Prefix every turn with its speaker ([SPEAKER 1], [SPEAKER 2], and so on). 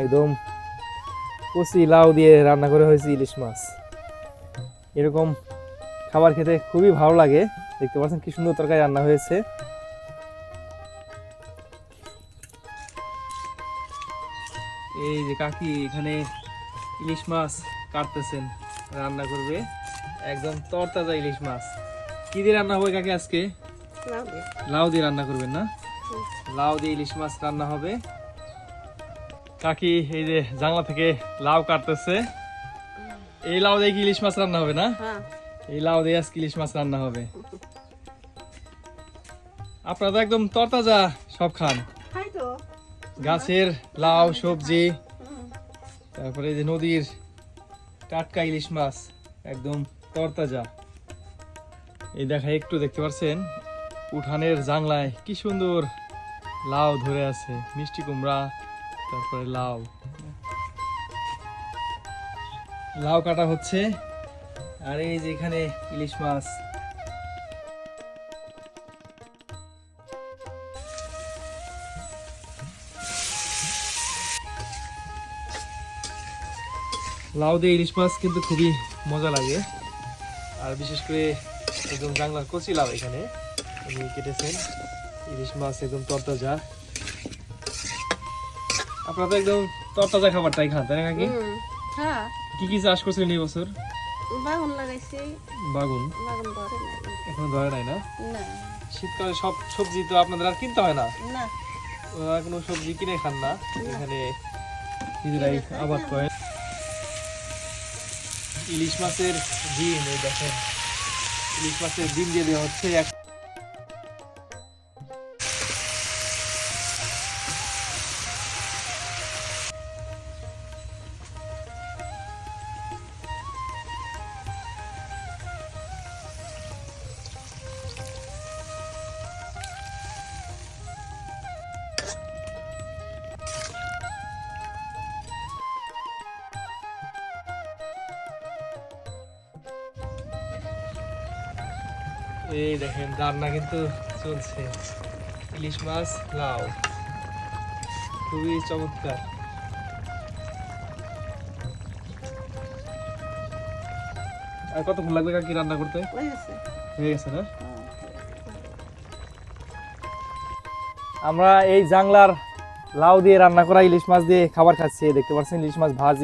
[SPEAKER 1] একদম কচি লাউ দিয়ে রান্না করে হয়েছে ইলিশ মাছ। এরকম খাবার খেতে খুবই ভালো লাগে। দেখতে পাচ্ছেন কি সুন্দর তরকারি রান্না হয়েছে। এই যে কাকি এখানে ইলিশ মাছ কাটতেছেন রান্না করবে। একদম তরতাজা ইলিশ মাছ। কি দিয়ে রান্না হবে কাকি আজকে? লাউ দিয়ে। রান্না করবেন না? লাউ দিয়ে ইলিশ মাছ রান্না হবে। কাকি এই যে জানলা থেকে লাউ কাটতেছে। এই লাউ দিয়ে কি ইলিশ মাছ রান্না হবে না?
[SPEAKER 2] হ্যাঁ।
[SPEAKER 1] এই লাউ দিয়ে আজকে ইলিশ মাছ রান্না হবে। আপনারা তো একদম তরতাজা সব খান। গাছের লাউ সবজি তারপরে এই যে নদীর টাটকা ইলিশ মাছ একদম তরতাজা। এই দেখা একটু দেখতে পাচ্ছেন উঠানের জাংলায় কি সুন্দর লাউ ধরে আছে মিষ্টি কুমড়া। তারপরে লাউ। লাউ কাটা হচ্ছে। আর এই যে এখানে ইলিশ মাছ। লাউ দিয়ে ইলিশ মাছ কিন্তু খুবই মজা লাগে। আর বিশেষ করে একদম জাংলার কচি লাউ এখানে। উনি কেটেছেন। ইলিশ মাছ একদম তরতাজা। আপনারা তো একদম তরতাজা খান তাই না কাকি?
[SPEAKER 2] হুম, হ্যাঁ।
[SPEAKER 1] কি কি চাষ করছিলেন এই বছর?
[SPEAKER 2] বাগুন লাগাইছি।
[SPEAKER 1] বাগুন?
[SPEAKER 2] বাগুন ধরে নাই।
[SPEAKER 1] এখন ধরে নাই না?
[SPEAKER 2] না।
[SPEAKER 1] শীতকালে সব সবজি তো আপনাদের আর কিনতে হয় না?
[SPEAKER 2] না।
[SPEAKER 1] কোনো সবজি কিনে খান না। এখানে নিজেরাই আবাদ করেন। ইলিশ মাছের ডিম এই দেখেন। ইলিশ মাছের ডিম দিয়ে দেওয়া হচ্ছে এক এই দেখেন রান্না কিন্তু চলছে। ইলিশ মাছ লাউ। খুবই চমৎকার। আর কতক্ষণ লাগবে কাকি রান্না করতে? হয়ে গেছে না?
[SPEAKER 2] হ্যাঁ।
[SPEAKER 1] আমরা এই জাংলার লাউ দিয়ে রান্না করা ইলিশ মাছ দিয়ে খাবার খাচ্ছি। দেখতে পাচ্ছেন ইলিশ মাছ ভাজি।